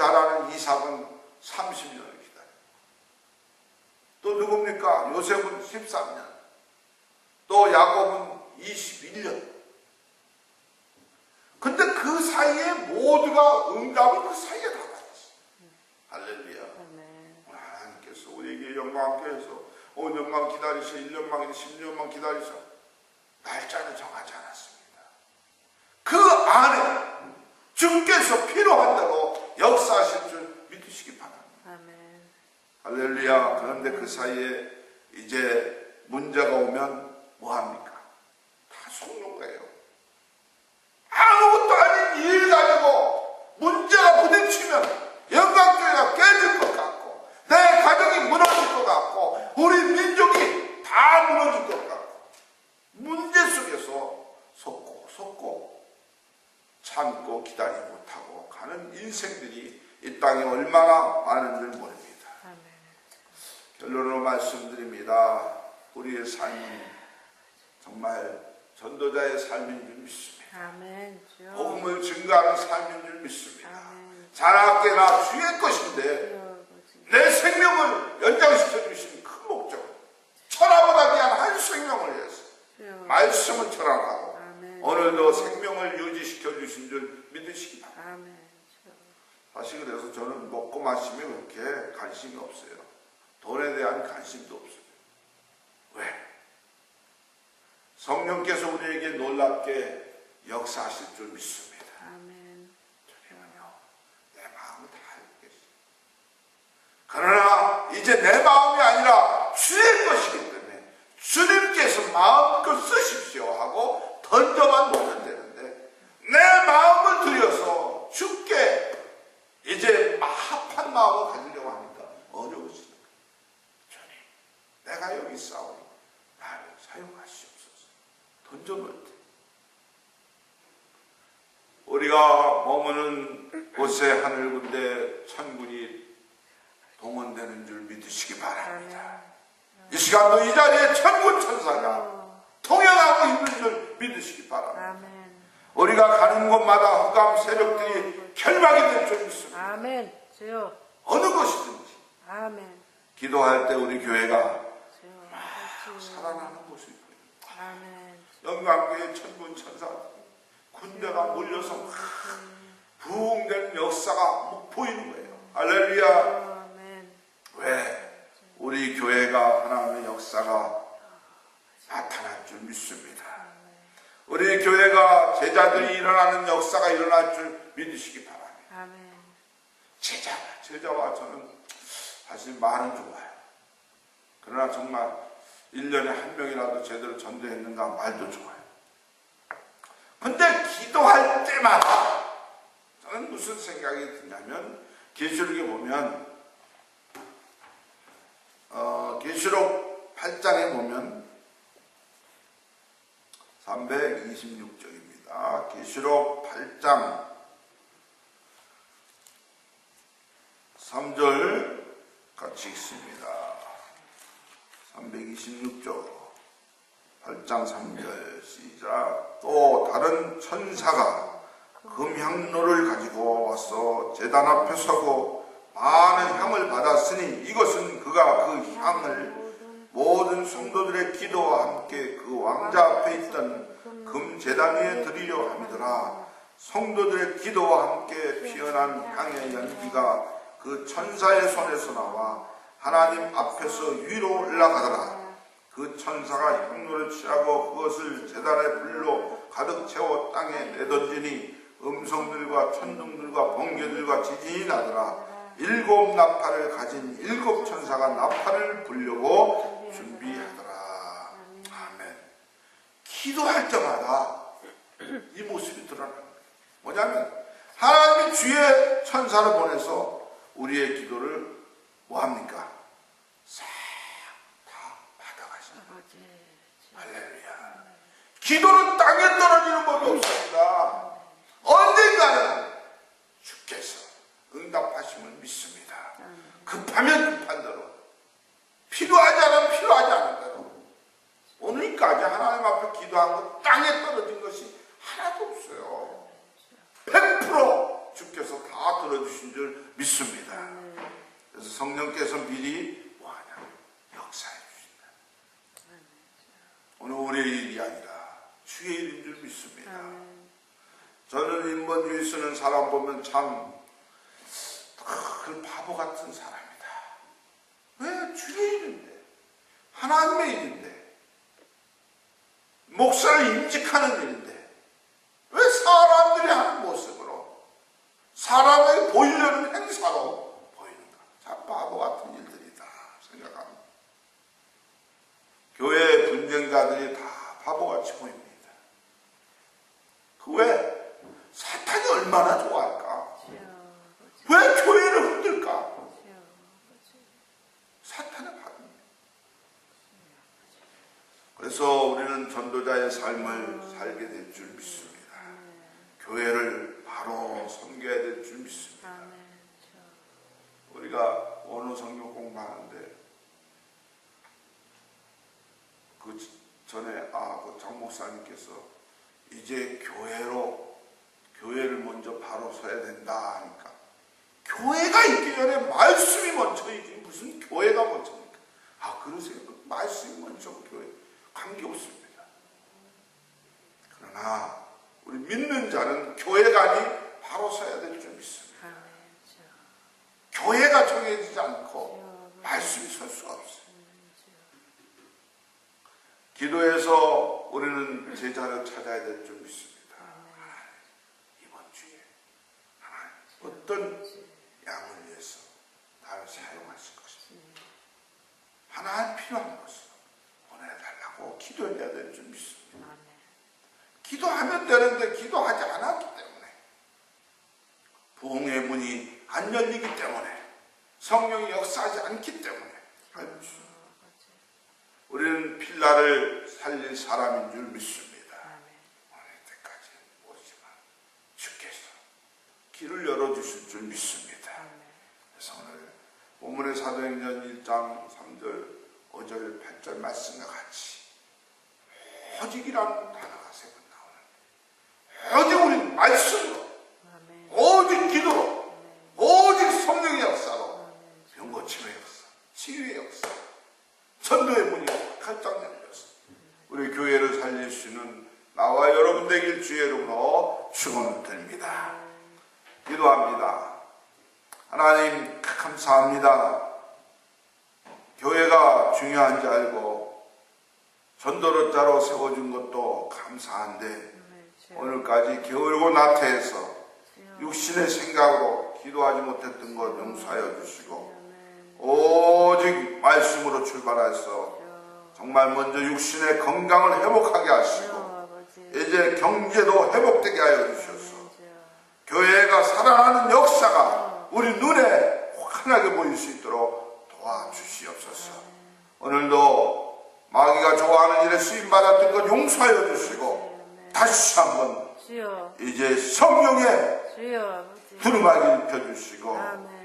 잘 아는 이삭은 30년을 기다려. 또 누굽니까? 요셉은 13년. 또 야곱은 21년. 근데 그 사이에 모두가 응답이 그 사이에 다 받았어. 할렐루야. 아멘. 하나님께서 우리에게 영광케 해서 5년만 기다리셔 1년만 10년만 기다리셔 날짜는 정하지 않았습니다. 그 안에 주께서 필요한 대로 역사하실 줄 믿으시기 바랍니다. 아멘. 할렐루야. 그런데 그 사이에 이제 문제가 오면 뭐합니까? 다 속는 거예요. 아무것도 아닌 일 가지고 문제가 부딪히면 영광교회가 깨질 것 같고 내 가정이 무너질 것 같고 우리 민족이 다 무너질 것 같고 문제 속에서 속고 속고 참고 기다리지 못하고 가는 인생들이 이 땅에 얼마나 많은지 모릅니다. 아멘. 결론으로 말씀드립니다. 우리의 삶은 정말 전도자의 삶인 줄 믿습니다. 아멘. 복음을 증거하는 삶인 줄 믿습니다. 아멘. 자나깨나 주의 것인데. 내 생명을 연장시켜 주신 큰 목적 천하보다 귀한 한 생명을 위해서 철학하고 아멘. 오늘도 생명을 유지시켜 주신 줄 믿으시기 바랍니다. 아멘. 사실 그래서 저는 먹고 마심에 그렇게 관심이 없어요. 돈에 대한 관심도 없어요. 왜? 성령께서 우리에게 놀랍게 역사하실 줄 믿습니다. 아멘. 주님은요, 내 마음을 다 알고 계시죠. 그러나 이제 내 마음이 아니라 주의 것이기 때문에 주님께서 마음껏 쓰십시오 하고 던져만 되는데 내 마음을 들여서 주께 이제 합한 마음을 가지려고 하니까 어려우시니까 주님 내가 여기 싸우니 나를 사용 하시옵소서 던져놓을 때 우리가 머무는 곳에 하늘 군대 천군이 동원되는 줄 믿으시기 바랍니다. 이 시간도 이 자리에 천군 천사가 어, 통행하고 있는 줄 믿으시기 바랍니다. 우리가 가는 곳마다 흑암 세력들이 결박이 될 줄 믿습니다. 아멘. 어느 곳이든지. 기도할 때 우리 교회가. 살아나는. 아멘. 영광교회 천군 천사 군대가 몰려서 막 부흥되는 역사가 막 보이는 거예요. 할렐루야. 왜? 우리 교회가 하나님의 역사가 나타날 줄 믿습니다. 우리 교회가 제자들이 일어나는 역사가 일어날 줄 믿으시기 바랍니다. 제자, 제자와 저는 사실 말은 좋아요. 그러나 정말 1년에 한 명이라도 제대로 전도했는가 말도 좋아요. 근데 기도할 때마다 저는 무슨 생각이 드냐면 계시록에 보면 어, 계시록 8장에 보면 326쪽입니다. 계시록 8장 3절 같이 읽습니다. 326쪽 8장 3절 시작. 또 다른 천사가 금향로를 가지고 와서 제단 앞에 서고 많은 향을 받았으니 이것은 그가 그 향을 모든 성도들의 기도와 함께 그 왕자 앞에 있던 금 제단 위에 드리려 함이더라. 성도들의 기도와 함께 피어난 향의 연기가 그 천사의 손에서 나와 하나님 앞에서 위로 올라가더라. 그 천사가 향로를 취하고 그것을 제단의 불로 가득 채워 땅에 내던지니 음성들과 천둥들과 번개들과 지진이 나더라. 일곱 나팔을 가진 일곱 천사가 나팔을 불려고 준비하더라. 아멘. 기도할 때마다 이 모습이 거예요. 뭐냐면 하나님이 주의 천사를 보내서 우리의 기도를 뭐합니까? 싹다 받아가시는 아버지. 할렐루야. 기도는 땅에 떨어지는 법이 없습니다. 언젠가는 주께서 응답하심을 믿습니다. 급하면 급한 대로, 필요하지 않으면 필요하지 않은 대로. 오늘까지 하나님 앞에 기도한 것 땅에 떨어진 것이 하나도 없어요. 100% 주께서 다 들어주신 것인 줄 믿습니다. 아멘. 그래서 성령께서 미리 뭐하냐 역사해 주신다. 오늘 우리의 일이 아니라 주의 일인 줄 믿습니다. 아멘. 저는 인본주의 쓰는 사람 보면 참, 그 바보 같은 사람이다. 왜 주의 일인데? 하나님의 일인데? 목사를 임직하는 일인데? 왜 사람들이 하는 모습으로? 사람에게 보이려는 행사로 보이는가? 참 바보 같은 일들이다. 생각합니다. 교회 분쟁자들이 다 바보같이 보입니다. 그 왜? 사탄이 얼마나 좋아할까? 주여 아버지. 왜 교회를 흔들까? 아버지. 사탄의 반응이에요. 그래서 우리는 전도자의 삶을 살게 될 줄 믿습니다. 교회를 바로 섬겨야 될 줄 믿습니다. 아멘. 주여. 우리가 원어 성경 공부하는데 그 전에 아그 장목사님께서 이제 교회로 교회를 먼저 바로 서야 된다 하니까 교회가 있기 전에 말씀이 먼저이지 무슨 교회가 먼저입니까? 아 그러세요? 말씀이 먼저 교회 관계 없습니다. 그러나 우리 믿는 자는 교회가 아니 바로 서야 될 줄 믿습니다. 아멘. 주여. 교회가 정해지지 않고 주여 아버지. 말씀이 설 수가 없어요. 주여. 기도해서 제자를 찾아야 될 줄 믿습니다. 하나님, 이번 주에 하나님 어떤 양을 위해서 나를 사용하실 것입니다. 하나님 필요한 것을 보내달라고 기도해야 될 줄 믿습니다. 기도하면 되는데 기도하지 않았기 때문에 부흥의 문이 안 열리기 때문에 성령이 역사하지 않기 때문에. 아버지. 우리는 필라를 살릴 사람인 줄 믿습니다. 아멘. 오늘 때까지 모르지만 주께서 열어주실 줄 믿습니다. 그래서 오늘 본문의 사도행전 1장 3절 5절 8절 말씀과 같이 오직이라는 단어가 세번 나오는데 오직 우리 말씀으로 아멘. 오직 기도로 오직 성령의 역사로 아멘. 병고침의 역사, 치유의 역사, 전도의 문이 활짝 열렸어. 우리 교회를 살릴 수 있는 나와 여러분 되길 주의 이름으로 축원을 드립니다. 기도합니다. 하나님 감사합니다. 교회가 중요한지 알고 전도로자로 세워준 것도 감사한데 아멘. 주여. 오늘까지 게으르고 나태해서 주여. 육신의 생각으로 기도하지 못했던 것 용서하여 주시고. 오직 말씀으로 출발해서. 정말 먼저 육신의 건강을 회복하게 하시고. 이제 경제도 회복되게 하여. 주여. 교회가 살아나는 역사가 우리 눈에 환하게 보일 수 있도록 도와주시옵소서. 오늘도 마귀가 좋아하는 일에 쓰임 받았던 것 용서하여 주시고. 다시 한번. 이제 성령의 주여 아버지. 두루마기 입혀주시고 아멘.